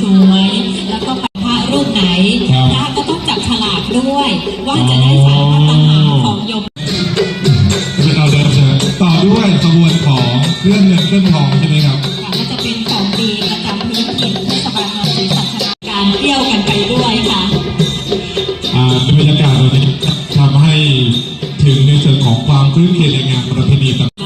สวยแล้วก็ไปพระรูปไหนพระก็ต้องจับฉลากด้วย ว่าจะได้สายพัฒนาของยมเราเดินเดินต่อด้วยขบวนของเครื่องเงินเครื่องทองใช่ไหมครับก็จะเป็นของดีประจำพื้นถิ่นเทศบาลเมืองศรีสัชนาการเที่ยวกันไปด้วยค่ะอ่าบรรยากาศแบบนี้ทำให้ถึงในส่วนของความคลื้นเครงในงานประเพณีต่าง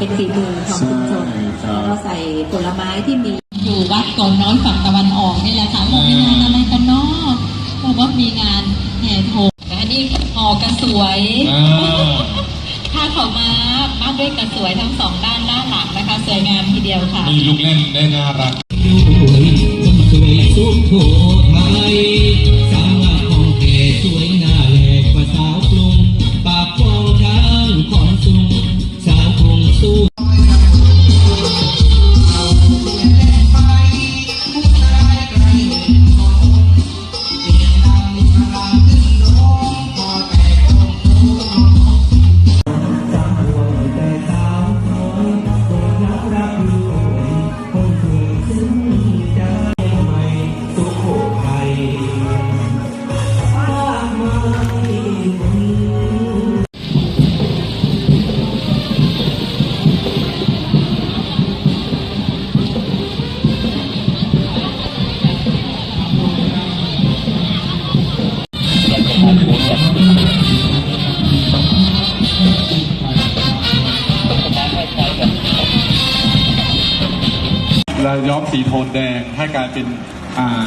เนี่ยค่ะเป็นฝีมือของชุมชนใช่ครับเราใส่ผลไม้ที่มีอยู่วัดก่อนน้อยฝั่งตะวันออกนี่แหละค่ะบอกมีงานอะไรกันเนาะบอกว่ามีงานแห่โถงอันนี้ห่อกระสวยอ่าถ้าเขามามาด้วยกระสวยทั้งสองด้านด้านหลังนะคะสวยงามทีเดียวค่ะมีลูกเล่นได้น่ารักคนสวยสุโขทัย เราย้อมสีโทนแดงให้กลายเป็น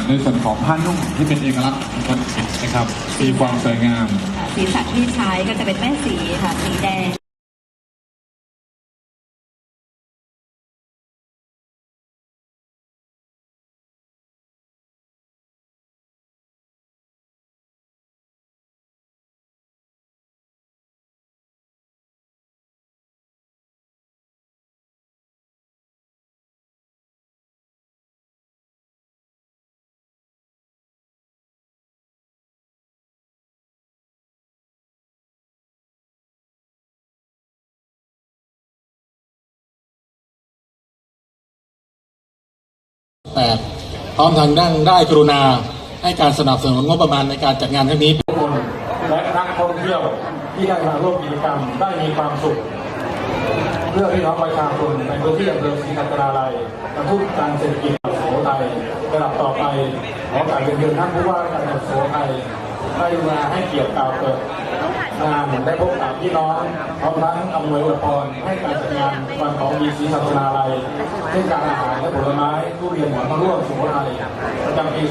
ในส่วนของผ้านุ่งที่เป็นเอกลักษณ์ของคนนะครับมีความสวยงาม สีสันที่ใช้ก็จะเป็นแม่สีค่ะสีแดง แปดพร้อมทางด้านได้กรุณา ให้การสนับสนุนงบประมาณในการจัดงานครั้งนี้คนและนักท่องเที่ยวที่ได้มาร่วมกิจกรรมได้มีความสุข เพื่อพี่น้องประชาชนในพื้นที่อำเภอศรีสัชนาลัยกระตุ้นการเศรษฐกิจสุโขทัยระดับต่อไปขอการเป็นเชิญท่านผู้ว่าการจังหวัดสุโขทัยได้มาให้เกียรติกล่าวเปิด งานได้พบกับพี่น้องพร้อมทั้งอำนวยอวยพรให้การจัดงานวันของดีศรีสัชนาลัยเรื่องการอาหารและผลไม้ทุเรียนหวานมะร่วงสุโขทัยประจำปี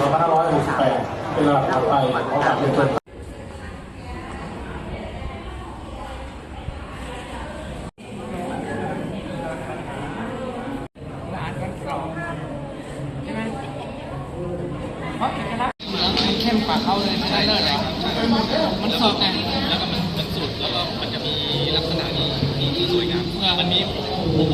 2568 เป็นระดับต่อไปขอการเป็นเชิญเข้มกว่าเขาเลยไม่ได้เลยมันสดไง แ